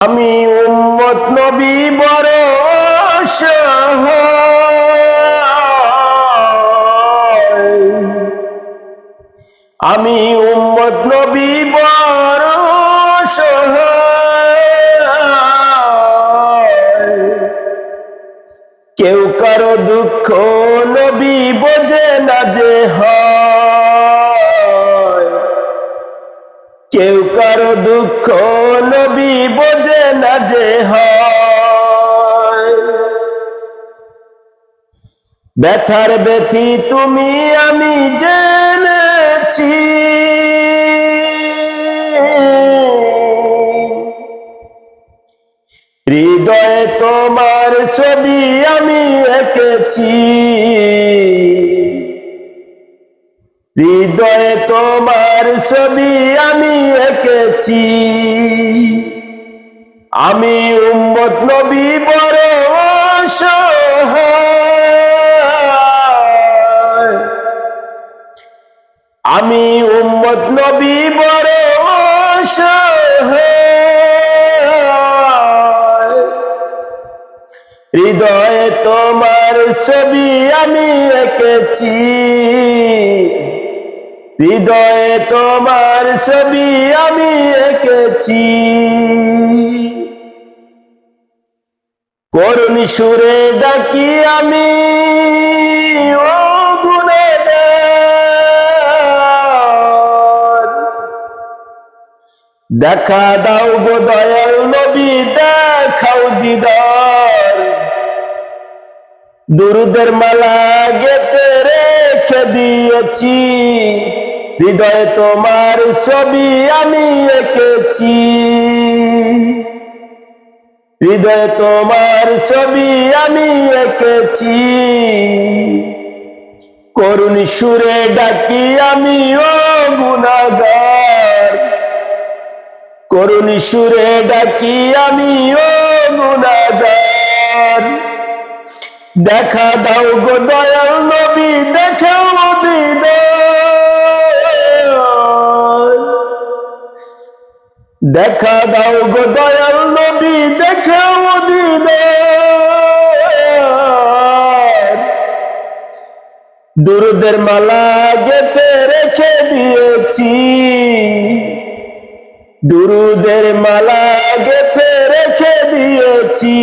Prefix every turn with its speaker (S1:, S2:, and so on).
S1: আমি উম্মত নবী বড়। আমি উম্মত নবী বড়। কেউ কারও দুঃখ নবী বোঝে না যে হয় কেউ কারও দুঃখ নবী বোঝে না যে ব্যথার ব্যথি তুমি আমি জেনেছি। হৃদয়ে তোমার ছবি আমি এঁকেছি। হৃদয়ে তোমার ছবি আমি এঁকেছি আমি উম্মত নবী বড়। আমি উম্মত নবী বড়। হৃদয়ে তোমার ছবি আমি এঁকেছি হৃদয়ে তোমার ছবি আমি এঁকেছি করুণ সুরে ডাকি আমি, ও গুণেগার। দেখা দাও গো দয়াল নবী, দেখাও দিদার দুরুদের মালা দিয়েছি হৃদয়ে তোমার ছবি আমি এঁকেছি। হৃদয়ে তোমার ছবি আমি এঁকেছি। করুণ সুরে ডাকি আমি, ও গুনাগার করুণ সুরে ডাকি আমি, ও গুনাগার দেখা দাও গো দয়াল নবী, দেখাও দেখা দাও গো দয়াল নবী, দেখাও দিন দুরুদের মালা গেতে রেখে দিয়েছি। দুরুদের মালা গেতে রেখে দিয়েছি।